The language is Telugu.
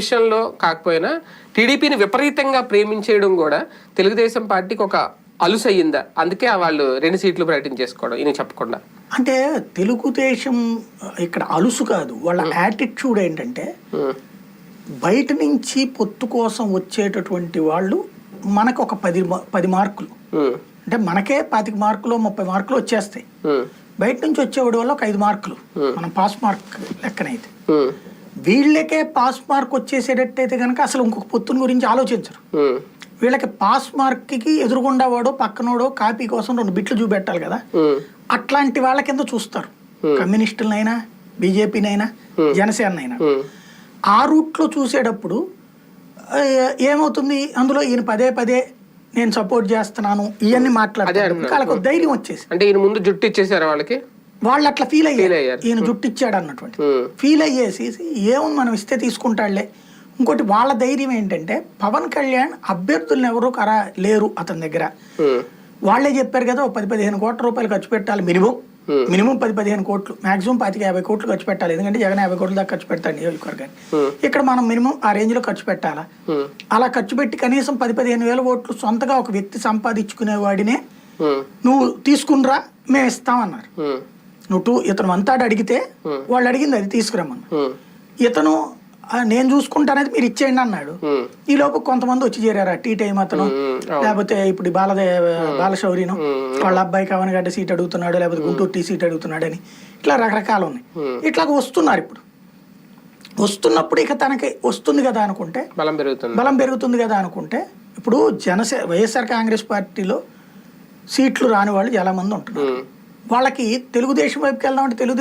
విషయంలో కాకపోయినా టీడీపీని విపరీతంగా ప్రేమించేయడం కూడా తెలుగుదేశం పార్టీకి ఒక అలుసు అయ్యిందా అందుకే వాళ్ళు రెండు సీట్లు ప్రకటించేసుకోవడం ఈయన చెప్పకుండా. అంటే తెలుగుదేశం ఇక్కడ అలుసు కాదు. వాళ్ళ యాటిట్యూడ్ ఏంటంటే బయట నుంచి పొత్తు కోసం వచ్చేటటువంటి వాళ్ళు మనకు ఒక పది పది మార్కులు. అంటే మనకే పాతిక మార్కులు ముప్పై మార్కులు వచ్చేస్తాయి. బయట నుంచి వచ్చేవాడి వల్ల ఒక ఐదు మార్కులు. మనం పాస్ మార్క్ లెక్కనైతే. వీళ్ళకే పాస్ మార్క్ వచ్చేసేటట్టయితే కనుక అసలు ఇంకొక పొత్తుని గురించి ఆలోచించరు. వీళ్ళకి పాస్ మార్క్కి ఎదురుగుండా వాడో పక్కనోడో కాపీ కోసం రెండు బిట్లు చూపెట్టాలి కదా. అట్లాంటి వాళ్ళ కింద చూస్తారు. కమ్యూనిస్టులనైనా బీజేపీనైనా జనసేనైనా ఆ రూట్లో చూసేటప్పుడు ఏమవుతుంది? అందులో ఈయన పదే పదే నేను సపోర్ట్ చేస్తున్నాను ఇవన్నీ మాట్లాడతారు వాళ్ళకు ధైర్యం వచ్చేసి అంటే ఈయన ముందు జుట్టు ఇచ్చేసారు వాళ్ళకి? వాళ్ళు అట్లా ఫీల్ అయ్యారు. ఈయన జుట్టు ఇచ్చాడు అన్నటువంటి ఫీల్ అయ్యేసి ఏముంది మనం ఇస్తే తీసుకుంటాడులే. ఇంకోటి వాళ్ళ ధైర్యం ఏంటంటే పవన్ కళ్యాణ్ అభ్యర్థులను ఎవరు కరా లేరు అతని దగ్గర. ఉమ్, వాళ్ళే చెప్పారు కదా పది పదిహేను కోట్ల రూపాయలు ఖర్చు పెట్టాలి మినిమం. మినిమం పది పదిహేను కోట్లు మాక్సిమం పాతిక యాభై కోట్లు ఖర్చు పెట్టాలి. ఎందుకంటే జగన్ యాభై కోట్ల దాకా ఖర్చు పెడతాడు నియోజకవర్గాన్ని ఇక్కడ మనం మినిమం ఆ రేంజ్లో ఖర్చు పెట్టాలా? అలా ఖర్చు పెట్టి కనీసం పది పదిహేను వేల ఓట్లు సొంతగా ఒక వ్యక్తి సంపాదించుకునే వాడినే నువ్వు తీసుకునిరా మేము ఇస్తామన్నారు నువ్వు టూ ఇతను వంతాడు అడిగితే వాళ్ళు అడిగింది అది తీసుకురమ్మన్నా ఉమ్, ఇతను "ఆ, నేను చూసుకుంటానది మీరు ఇచ్చేయండి అన్నాడు. ఈ లోపు కొంతమంది వచ్చి చేరారు. టీ టైం అతను. లేకపోతే ఇప్పుడు బాలదే బాలశౌరిను వాళ్ళ అబ్బాయికి అవనగడ్డ సీట్ అడుగుతున్నాడు లేకపోతే గుంటూరు టీ సీట్ అడుగుతున్నాడు అని ఇట్లా రకరకాలు ఉన్నాయి. ఇట్లా వస్తున్నారు ఇప్పుడు. వస్తున్నప్పుడు ఇక తనకి వస్తుంది కదా అనుకుంటే బలం పెరుగుతుంది. బలం పెరుగుతుంది కదా అనుకుంటే ఇప్పుడు జనసే వైఎస్ఆర్ కాంగ్రెస్ పార్టీలో సీట్లు రాని వాళ్ళు చాలా మంది ఉంటున్నారు వాళ్ళకి తెలుగుదేశం వైపుకి వెళ్దామంటే తెలుగుదేశం